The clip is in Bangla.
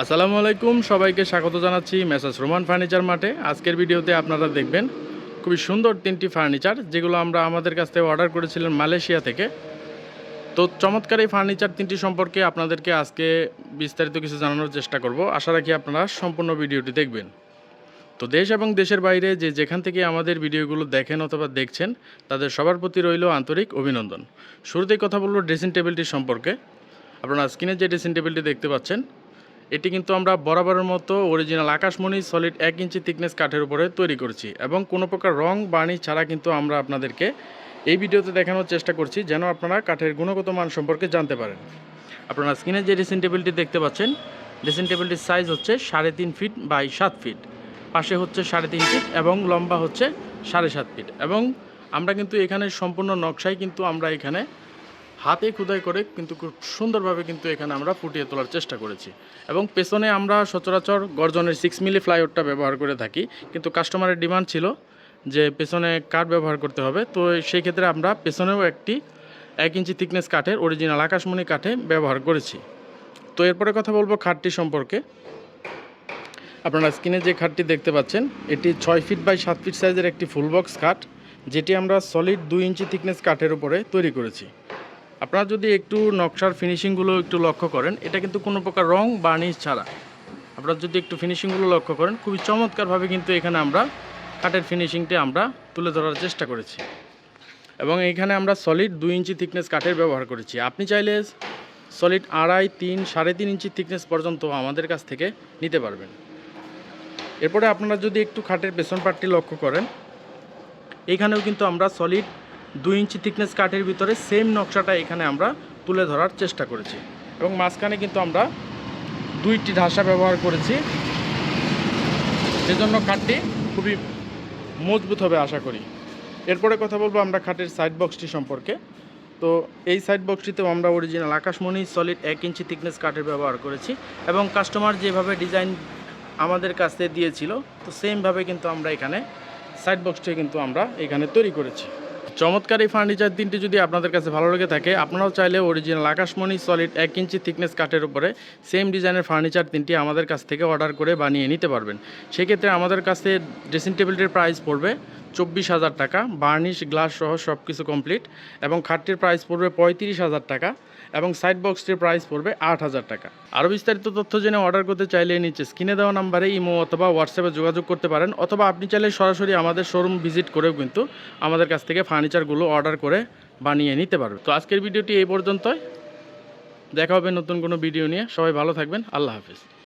আসসালামু আলাইকুম, সবাইকে স্বাগত জানাচ্ছি মেসাজ রোমান ফার্নিচার মাঠে। আজকের ভিডিওতে আপনারা দেখবেন খুবই সুন্দর তিনটি ফার্নিচার, যেগুলো আমরা আমাদের কাছ থেকে অর্ডার করেছিলাম মালয়েশিয়া থেকে। তো চমৎকার এই ফার্নিচার তিনটি সম্পর্কে আপনাদেরকে আজকে বিস্তারিত কিছু জানানোর চেষ্টা করব। আশা রাখি আপনারা সম্পূর্ণ ভিডিওটি দেখবেন। তো দেশ এবং দেশের বাইরে যে যেখান থেকে আমাদের ভিডিওগুলো দেখেন অথবা দেখছেন, তাদের সবার প্রতি রইল আন্তরিক অভিনন্দন। শুরুতেই কথা বলব ড্রেসিং টেবিলটি সম্পর্কে। আপনারা স্ক্রিনে যে ড্রেসিং টেবিলটি দেখতে পাচ্ছেন এটি কিন্তু আমরা বরাবরের মতো অরিজিনাল আকাশমণি সলিড এক ইঞ্চি থিকনেস কাঠের উপরে তৈরি করছি এবং কোনো প্রকার রং বার্নিশ ছাড়া কিন্তু আমরা আপনাদেরকে এই ভিডিওতে দেখানোর চেষ্টা করছি যেন আপনারা কাঠের গুণগত মান সম্পর্কে জানতে পারেন। আপনারা স্ক্রিনে যে ড্রেসিং টেবিলটি দেখতে পাচ্ছেন ড্রেসিং টেবিলটির সাইজ হচ্ছে সাড়ে তিন ফিট বাই সাত ফিট পাশে হচ্ছে সাড়ে তিন ফিট এবং লম্বা হচ্ছে সাড়ে সাত ফিট এবং আমরা কিন্তু এখানে সম্পূর্ণ নকশাই কিন্তু আমরা এখানে হাতে খোদাই করে, কিন্তু খুব সুন্দরভাবে কিন্তু এখানে আমরা ফুটিয়ে তোলার চেষ্টা করেছি। এবং পেছনে আমরা সচরাচর গর্জনের সিক্স মিলি ফ্লাইওভারটা ব্যবহার করে থাকি, কিন্তু কাস্টমারের ডিমান্ড ছিল যে পেছনে কাঠ ব্যবহার করতে হবে। তো সেই ক্ষেত্রে আমরা পেছনেও একটি এক ইঞ্চি থিকনেস কাঠের অরিজিনাল আকাশমণি কাঠে ব্যবহার করেছি। তো এরপরে কথা বলব খাটটি সম্পর্কে। আপনারা স্ক্রিনে যে খাটটি দেখতে পাচ্ছেন, এটি ছয় ফিট বাই সাত ফিট সাইজের একটি ফুল বক্স খাট, যেটি আমরা সলিড দুই ইঞ্চি থিকনেস কাঠের উপরে তৈরি করেছি। আপনারা যদি একটু নকশার ফিনিশিংগুলো একটু লক্ষ্য করেন, এটা কিন্তু কোনো প্রকার রং বার্নিশ ছাড়া। আপনারা যদি একটু ফিনিশিংগুলো লক্ষ্য করেন, খুবই চমৎকারভাবে কিন্তু এখানে আমরা কাঠের ফিনিশিংটি আমরা তুলে ধরার চেষ্টা করেছি। এবং এখানে আমরা সলিড দুই ইঞ্চি থিকনেস কাঠের ব্যবহার করেছি। আপনি চাইলে সলিড আড়াই, তিন, সাড়ে তিন ইঞ্চি থিকনেস পর্যন্ত আমাদের কাছ থেকে নিতে পারবেন। এরপরে আপনারা যদি একটু খাটের পেছন পাটটি লক্ষ্য করেন, এখানেও কিন্তু আমরা সলিড দুই ইঞ্চি থিকনেস কাঠের ভিতরে সেম নকশাটা এখানে আমরা তুলে ধরার চেষ্টা করেছি। এবং মাঝখানে কিন্তু আমরা দুইটি ঢাসা ব্যবহার করেছি। সেজন্য কাঠটি খুবই মজবুত হবে আশা করি। এরপরে কথা বলব আমরা খাটের সাইড বক্সটি সম্পর্কে। তো এই সাইড বক্সটিতেও আমরা অরিজিনাল আকাশমণি সলিড এক ইঞ্চি থিকনেস কাঠের ব্যবহার করেছি এবং কাস্টমার যেভাবে ডিজাইন আমাদের কাছে দিয়েছিল, তো সেমভাবে কিন্তু আমরা এখানে সাইড বক্সটি কিন্তু আমরা এখানে তৈরি করেছি। চমৎকার এই ফার্নিচার তিনটি যদি আপনাদের কাছে ভালো লেগে থাকে, আপনারাও চাইলে অরিজিনাল আকাশমণি সলিড এক ইঞ্চি থিকনেস কাঠের উপরে সেম ডিজাইনের ফার্নিচার তিনটি আমাদের কাছ থেকে অর্ডার করে বানিয়ে নিতে পারবেন। সেক্ষেত্রে আমাদের কাছে ড্রেসিং টেবিলটির প্রাইস পড়বে চব্বিশ হাজার টাকা বার্নিশ গ্লাস সহ সব কিছু কমপ্লিট এবং খাটটির প্রাইস পড়বে পঁয়ত্রিশ হাজার টাকা এবং সাইড বক্সটির প্রাইস পড়বে আট হাজার টাকা। আরও বিস্তারিত তথ্য জেনে অর্ডার করতে চাইলে নিচে স্ক্রিনে দেওয়া নাম্বারে ইমো অথবা হোয়াটসঅ্যাপে যোগাযোগ করতে পারেন অথবা আপনি চাইলে সরাসরি আমাদের শোরুম ভিজিট করেও কিন্তু আমাদের কাছ থেকে ফার্নিচারগুলো অর্ডার করে বানিয়ে নিতে পারবে। তো আজকের ভিডিওটি এই পর্যন্তই। দেখা হবে নতুন কোনো ভিডিও নিয়ে। সবাই ভালো থাকবেন। আল্লাহ হাফিজ।